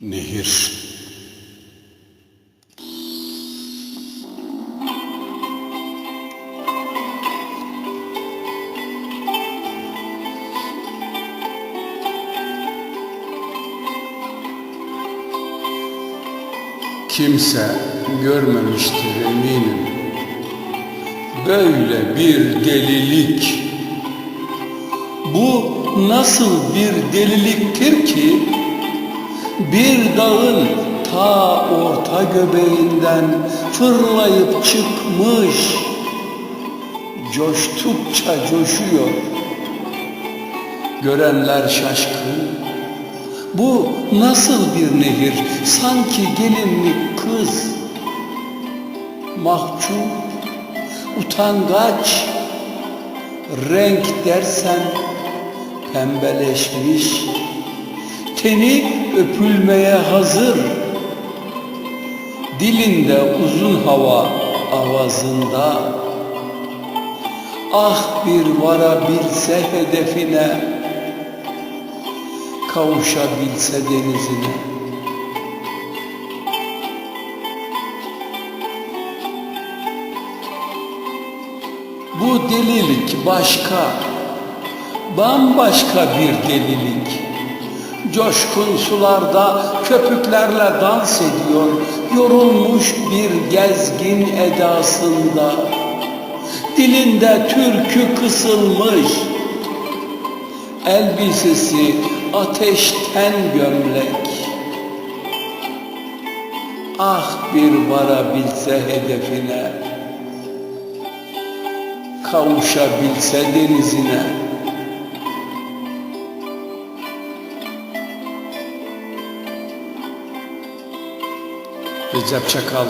Nehir. Kimse görmemiştir eminim. Böyle bir delilik. Bu nasıl bir deliliktir ki bir dağın ta orta göbeğinden fırlayıp çıkmış coştukça coşuyor. Görenler şaşkın. Bu nasıl bir nehir? Sanki gelinlik kız. Mahcup, utangaç, renk dersen pembeleşmiş, teni öpülmeye hazır. Dilinde uzun hava avazında, ah bir varabilse hedefine, kavuşabilse denizine. Bu delilik başka, bambaşka bir delilik. Coşkun sularda köpüklerle dans ediyor, yorulmuş bir gezgin edasında. Dilinde türkü kısılmış, elbisesi ateşten gömlek. Ah bir varabilse hedefine, kavuşabilse denizine. Recep Çakal